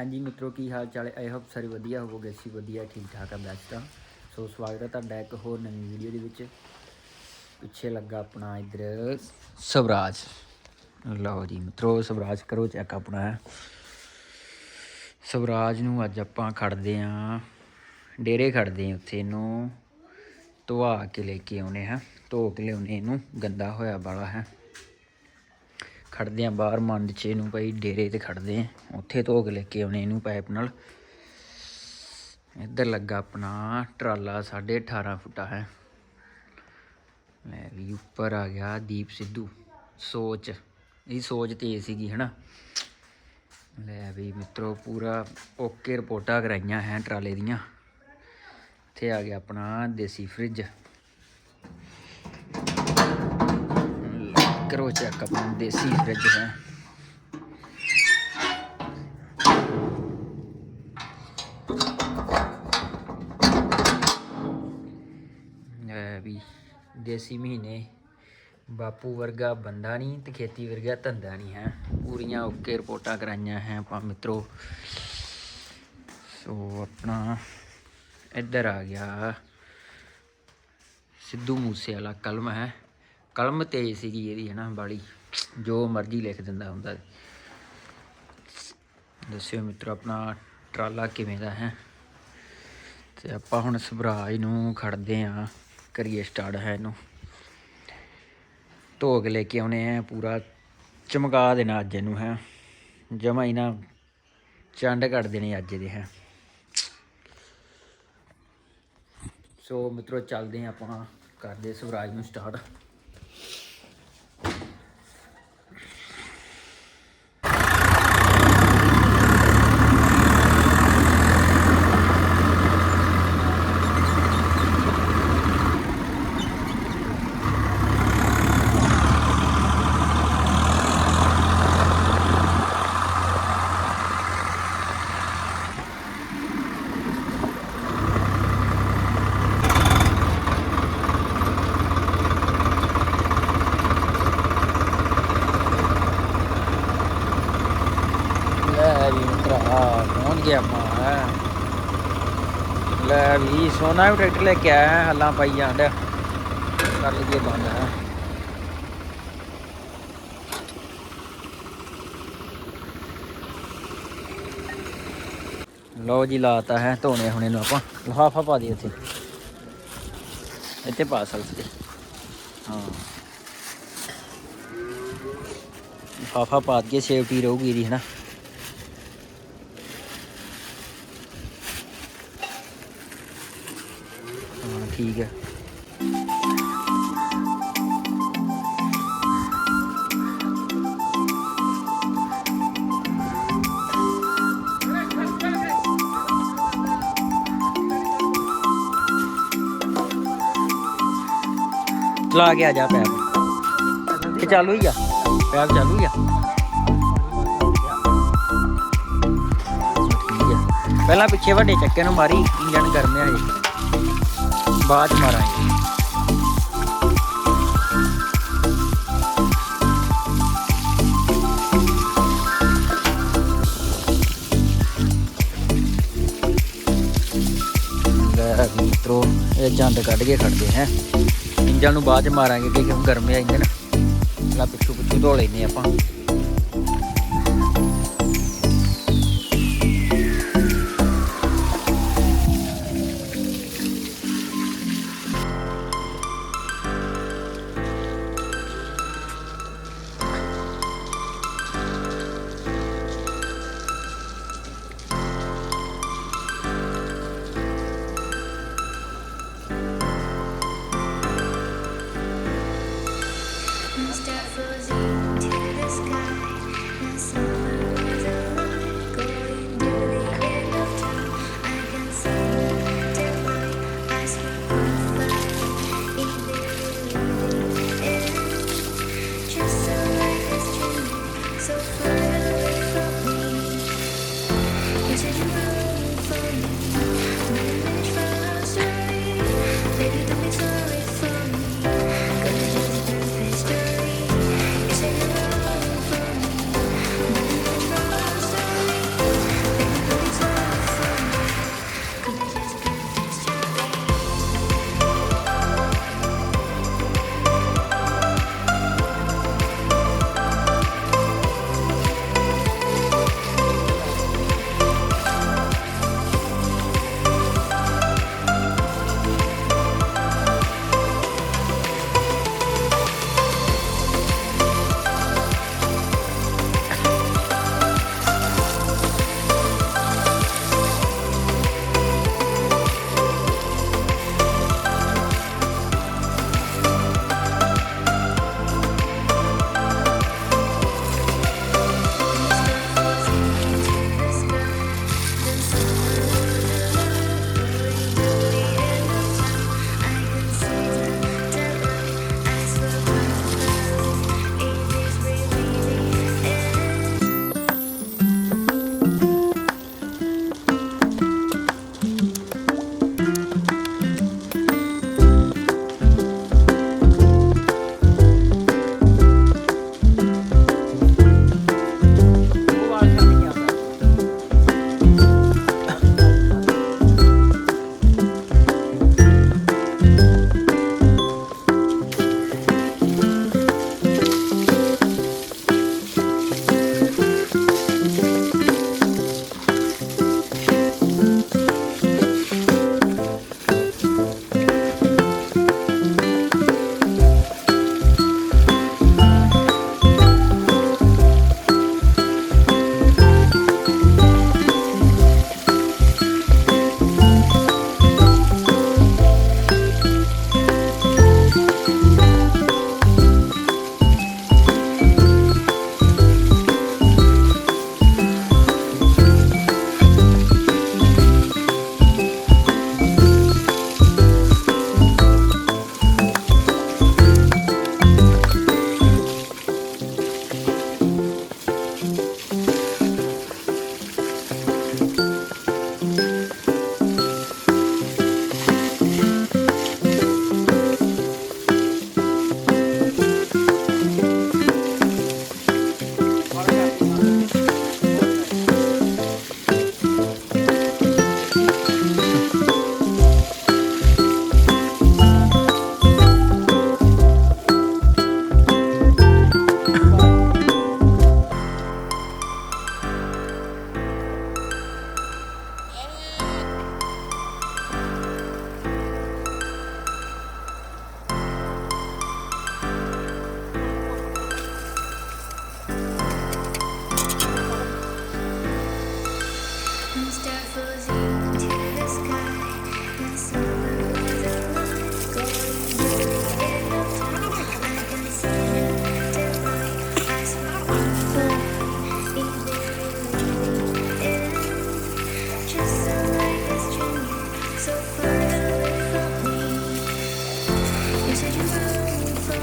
ਹਾਂਜੀ ਮਿੱਤਰੋ, ਕੀ ਹਾਲ ਚਾਲ ਹੈ? ਆਈ ਹੋਪ ਸਾਰੇ ਵਧੀਆ ਹੋਵੋਗੇ ਸੀ ਵਧੀਆ ਠੀਕ ਠਾਕ ਆ ਬੈਸਟ ਆ। ਸੋ ਸਵਾਗਤ ਹੈ ਤੁਹਾਡਾ ਇੱਕ ਹੋਰ ਨਵੀਂ ਵੀਡੀਓ ਦੇ ਵਿੱਚ। ਪਿੱਛੇ ਲੱਗਾ ਆਪਣਾ ਇੱਧਰ ਸਵਰਾਜ। ਲਓ ਜੀ ਮਿੱਤਰੋ, ਸਵਰਾਜ ਕਰੋ ਚੈੱਕ ਆਪਣਾ। ਸਵਰਾਜ ਨੂੰ ਅੱਜ ਆਪਾਂ ਖੜਦੇ ਆਂ, ਡੇਰੇ ਖੜਦੇ ਆਂ ਉੱਥੇ ਇਹਨੂੰ। ਧਵਾ ਕੇ ਲੈ ਕੇ ਆਉਨੇ ਹਾਂ ਧੋ ਕੇ ਲਿਆਉਨੇ ਇਹਨੂੰ, ਗੰਦਾ ਹੋਇਆ ਵਾਲਾ ਹੈ। ਖੜਦੇ ਆ ਬਾਹਰ ਮੰਡ ਚ, ਇਹਨੂੰ ਭਾਈ ਡੇਰੇ ਤੇ ਖੜਦੇ ਆ। ਉੱਥੇ ਧੋ ਕੇ ਲੈ ਕੇ ਆਉਣੇ ਇਹਨੂੰ ਪਾਈਪ ਨਾਲ। ਇੱਧਰ ਲੱਗਾ ਆਪਣਾ ਟਰਾਲਾ 18.5 ਫੁੱਟਾ ਹੈ। ਲੈ ਵੀ ਉੱਪਰ ਆ ਗਿਆ ਦੀਪ ਸਿੱਧੂ। ਸੋਚ ਇਹ ਸੋਚ ਤੇਜ਼ ਸੀਗੀ, ਹਨਾ? ਲੈ ਵੀ ਮਿੱਤਰੋ, ਪੂਰਾ ਓਕੇ ਰਿਪੋਰਟਾਂ ਕਰਾਈਆਂ ਹੈ ਟਰਾਲੇ ਦੀਆਂ। ਇੱਥੇ ਆ ਗਿਆ ਆਪਣਾ ਦੇਸੀ ਫ੍ਰਿਜ। ਕਰੋ ਚੈੱਕ ਆਪਣਾ ਦੇਸੀ ਫ੍ਰਿਜ ਹੈ। ਵੀ, ਦੇਸੀ ਮਹੀਨੇ, ਬਾਪੂ ਵਰਗਾ ਬੰਦਾ ਨਹੀਂ ਤੇ ਖੇਤੀ ਵਰਗਾ ਧੰਦਾ ਨਹੀਂ ਹੈ। ਪੂਰੀਆਂ ਓਕੇ ਰਿਪੋਰਟਾਂ ਕਰਾਈਆਂ ਹੈ ਆਪਾਂ ਮਿੱਤਰੋ। ਸੋ ਆਪਣਾ ਇੱਧਰ ਆ ਗਿਆ। ਸਿੱਧੂ ਮੂਸੇ ਵਾਲਾ ਕਲਮ ਹੈ। ਕਲਮ ਤੇਜ਼ ਸੀਗੀ ਇਹਦੀ, ਹੈ ਨਾ ਬਾਲੀ ਜੋ ਮਰਜ਼ੀ ਲਿਖ ਦਿੰਦਾ ਹੁੰਦਾ ਦੱਸਿਓ ਮਿੱਤਰੋ, ਆਪਣਾ ਟਰਾਲਾ ਕਿਵੇਂ ਦਾ ਹੈ? ਤੇ ਆਪਾਂ ਹੁਣ ਸਵਰਾਜ ਨੂੰ ਖੜਦੇ ਆਂ ਕਰੀਏ ਸਟਾਰਟ ਹੈ ਇਹਨੂੰ। ਧੋ ਕੇ ਲੈ ਕੇ ਆਉਨੇ ਆ, ਪੂਰਾ ਚਮਕਾ ਦੇਣਾ ਅੱਜ ਇਹਨੂੰ ਹੈ। ਜਮਾ ਹੀ ਨਾ ਚੰਡ ਕੱਢ ਦੇਣੇ ਅੱਜ ਇਹਦੇ ਹੈ। ਸੋ ਮਿੱਤਰੋ, ਚੱਲਦੇ ਆਂ ਆਪਾਂ। ਕਰਦੇ ਸਵਰਾਜ ਨੂੰ ਸਟਾਰਟ ਲੈ ਵੀ ਮਿੱਤਰਾ ਪਹੁੰਚ ਗਿਆ ਆਪਾਂ ਲੈ ਵੀ ਸੋਨਾ ਵੀ ਟਰੈਕਟਰ ਲੈ ਕੇ ਆਇਆ, ਹੱਲਾਂ ਪਾਈ ਜਾਂਦਾ ਕਰ ਲਈਏ ਬੰਦ ਹੈ। ਲਓ ਜੀ ਲਾਤਾ ਹੈ, ਧੋਣੇ ਹੁਣੇ ਨੂੰ ਆਪਾਂ। ਲਿਫਾਫਾ ਪਾ ਦਈਏ ਇੱਥੇ। ਇੱਥੇ ਪਾ ਸਕਦੇ। ਹਾਂ। ਲਿਫਾਫਾ ਪਾ ਕੇ ਸੇਫਟੀ ਰਹੂਗੀ ਇਹਦੀ ਹੈ ਨਾ ਹਾਂ ਠੀਕ ਹੈ। ਚਲਾ ਕੇ ਆ ਜਾ ਪੈਪ। ਇਹ ਚਾਲੂ ਹੀ ਆ। ਪੈਪ ਚਾਲੂ ਹੀ ਆ। ਠੀਕ ਹੈ ਪਹਿਲਾਂ ਪਿੱਛੇ ਵੱਡੇ ਚੱਕੇ ਨੂੰ ਮਾਰੀ ਇੰਜਨ ਗਰਮ ਜੀ ਬਾਅਦ 'ਚ ਮਾਰਾਂਗੇ। ਮਿੱਤਰੋ, ਇਹ ਜੰਦ ਕੱਢ ਕੇ ਖੜਦੇ ਹੈ। ਇੰਜਨ ਨੂੰ ਬਾਅਦ ਚ ਮਾਰਾਂਗੇ, ਕਿਉਂਕਿ ਗਰਮੀ ਗਰਮ ਹੈ ਇੰਜਨ ਲਾ ਪਿੱਛੂ ਪਿੱਛੂ ਧੋ ਲੈਨੇ ਆਪਾਂ।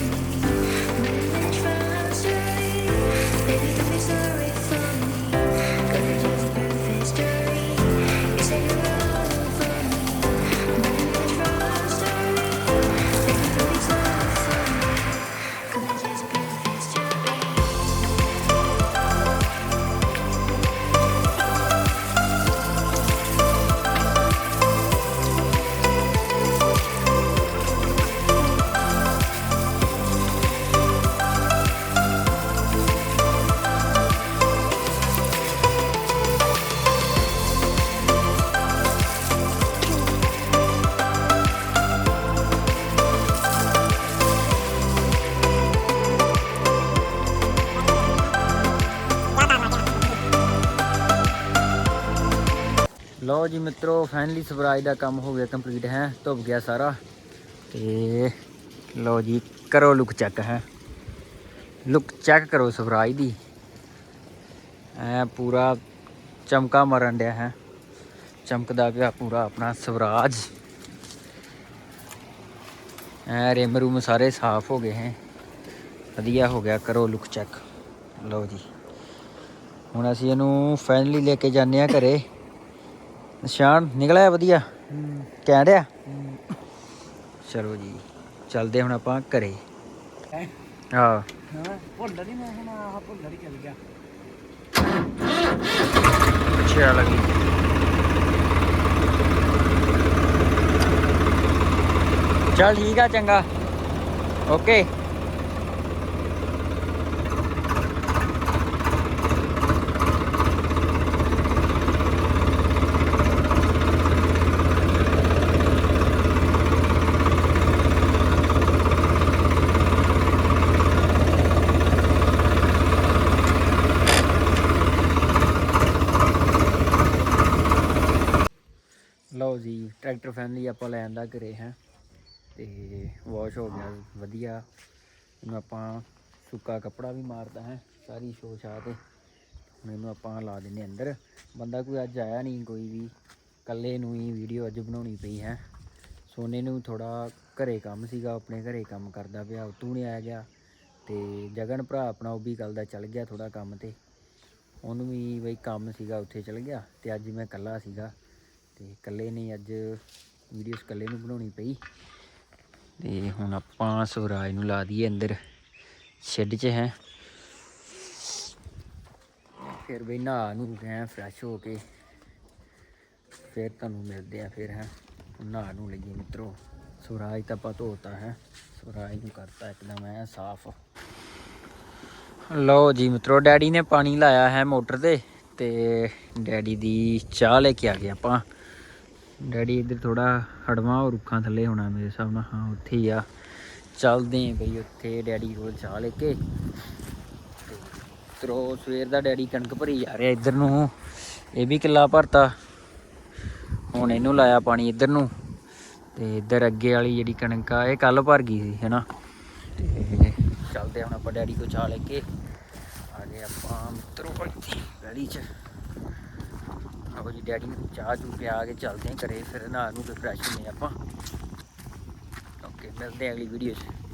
rain. ਲਓ ਜੀ ਮਿੱਤਰੋ ਫਾਈਨਲੀ ਸਵਰਾਜ ਦਾ ਕੰਮ ਹੋ ਗਿਆ ਕੰਪਲੀਟ ਹੈ, ਧੁੱਪ ਗਿਆ ਸਾਰਾ। ਤੇ ਲਓ ਜੀ, ਕਰੋ ਲੁੱਕ ਚੈੱਕ ਹੈ। ਲੁੱਕ ਚੈੱਕ ਕਰੋ ਸਵਰਾਜ ਦੀ। ਐ ਪੂਰਾ ਚਮਕਾ ਮਾਰਨ ਡਿਆ ਹੈ। ਚਮਕਦਾ ਪਿਆ ਪੂਰਾ ਆਪਣਾ ਸਵਰਾਜ। ਐ ਰਿਮ ਰੂਮ ਸਾਰੇ ਸਾਫ਼ ਹੋ ਗਏ ਹੈ। ਵਧੀਆ ਹੋ ਗਿਆ, ਕਰੋ ਲੁੱਕ ਚੈੱਕ ਲਓ ਜੀ। ਹੁਣ ਅਸੀਂ ਇਹਨੂੰ ਫਾਈਨਲੀ ਲੈ ਕੇ ਜਾਂਦੇ ਆ ਘਰੇ। ਨਿਸ਼ਾਨ ਨਿਕਲਿਆ ਵਧੀਆ। ਕਹਿ ਰਿਹਾ ਚਲੋ ਜੀ ਚੱਲਦੇ ਹੁਣ ਆਪਾਂ ਘਰੇ। ਹਾਂ? ਭੁੱਲਰ ਹੀ ਮੈਂ ਹੁਣ ਆਹ ਭੁੱਲਰ ਹੀ ਚੱਲ ਗਿਆ। ਅੱਛਾ ਲੱਗੀ। ਚੱਲ ਠੀਕ ਆ ਚੰਗਾ। ਓਕੇ ਲਓ ਜੀ ਟਰੈਕਟਰ ਫੈਮਿਲੀ ਆਪਾਂ ਲੈ ਘਰੇ ਹੈ ਤੇ ਵਾਸ਼ ਹੋ ਗਿਆ, ਵਧੀਆ। ਇਹਨੂੰ ਆਪਾਂ ਸੁੱਕਾ ਕੱਪੜਾ ਵੀ ਮਾਰਦਾ ਹੈ, ਸਾਰੀ ਸ਼ੋਸ਼ ਆ ਤੇ ਹੁਣ ਇਹਨੂੰ ਆਪਾਂ ਲਾ ਦਿੰਨੇ ਅੰਦਰ। ਬੰਦਾ ਕੋਈ ਅੱਜ ਆਇਆ ਨਹੀਂ ਕੋਈ ਵੀ। ਕੱਲੇ ਨੂੰ ਹੀ ਵੀਡੀਓ ਅੱਜ ਬਣਾਉਣੀ ਪਈ ਹੈ। ਸੋਨੇ ਨੂੰ ਥੋੜਾ ਘਰੇ ਕੰਮ ਸੀਗਾ, ਆਪਣੇ ਘਰੇ ਕੰਮ ਕਰਦਾ ਪਿਆ ਉਤੋਂ ਨਹੀਂ ਆਇਆ ਗਿਆ। ਤੇ ਜਗਨ ਭਰਾ ਆਪਣਾ ਉਹ ਵੀ ਕੱਲ ਦਾ ਚੱਲ ਗਿਆ ਥੋੜਾ ਕੰਮ ਤੇ। ਉਹਨੂੰ ਵੀ ਬਈ ਕੰਮ ਸੀਗਾ, ਉੱਥੇ ਚੱਲ ਗਿਆ। ਤੇ ਅੱਜ ਮੈਂ ਇਕੱਲਾ ਸੀਗਾ। ਤੇ ਇਕੱਲੇ ਨੇ ਅੱਜ ਵੀਡੀਓ ਇਕੱਲੇ ਨੂੰ ਬਣਾਉਣੀ ਪਈ। ਤੇ ਹੁਣ ਆਪਾਂ ਸਵਰਾਜ ਨੂੰ ਲਾ ਦਈਏ ਅੰਦਰ। ਸ਼ੈੱਡ 'ਚ ਹੈ। ਫਿਰ ਬਈ ਨਹਾ ਨੂੰ ਗਏ ਫਰੈਸ਼ ਹੋ ਕੇ। ਫਿਰ ਤੁਹਾਨੂੰ ਮਿਲਦੇ ਆ ਫਿਰ ਹੈ। ਨਹਾ ਨੂੰ ਲਈਏ ਮਿੱਤਰੋ। ਸਵਰਾਜ ਤਾਂ ਆਪਾਂ ਧੋਤਾ ਹੈ। ਸਵਰਾਜ ਨੂੰ ਕਰਤਾ ਇੱਕਦਮ ਐ ਸਾਫ਼। ਲਓ ਜੀ ਮਿੱਤਰੋ ਡੈਡੀ ਨੇ ਪਾਣੀ ਲਾਇਆ ਹੈ ਮੋਟਰ ਤੇ ਤੇ ਡੈਡੀ ਦੀ ਚਾਹ ਲੈ ਕੇ ਆ ਗਏ ਆਪਾਂ। ਡੈਡੀ ਇੱਧਰ ਥੋੜਾ ਹੜਵਾ ਉਹ ਰੁੱਖਾਂ ਥੱਲੇ ਹੋਣਾ ਮੇਰੇ ਹਿਸਾਬ ਨਾਲ। ਹਾਂ, ਉੱਥੇ ਹੀ ਆ। ਚੱਲਦੇ ਆਂ ਬਈ ਉੱਥੇ ਡੈਡੀ ਕੋਲ ਚਾਹ ਲੈ ਕੇ। ਤਰੋ ਸਵੇਰ ਦਾ ਡੈਡੀ ਕਣਕ ਭਰੀ ਜਾ ਰਿਹਾ ਇੱਧਰ ਨੂੰ। ਇਹ ਵੀ ਕਿੱਲਾ ਭਰਤਾ। ਹੁਣ ਇਹਨੂੰ ਲਾਇਆ ਪਾਣੀ ਇੱਧਰ ਨੂੰ। ਤੇ ਇੱਧਰ ਅੱਗੇ ਵਾਲੀ ਜਿਹੜੀ ਕਣਕ ਆ, ਇਹ ਕੱਲ ਭਰ ਗਈ ਸੀ, ਹੈਨਾ। ਤੇ ਚੱਲਦੇ ਹੁਣ ਆਪਾਂ ਡੈਡੀ ਕੋਲ ਚਾਹ ਲੈ ਕੇ। ਆ ਗਏ ਆਪਾਂ ਮਿੱਤਰੋ ਇੱਥੇ 'ਚ। ਆਓ ਜੀ, ਡੈਡੀ ਨੂੰ ਚਾਹ ਚੂ ਪਿਆ ਕੇ ਚੱਲਦੇ ਹਾਂ ਘਰੇ, ਫਿਰ ਨਹਾ ਨੂੰ ਕੇ ਹੁੰਦੇ ਆਪਾਂ। ਓਕੇ ਮਿਲਦੇ ਹਾਂ ਅਗਲੀ ਵੀਡੀਓ 'ਚ।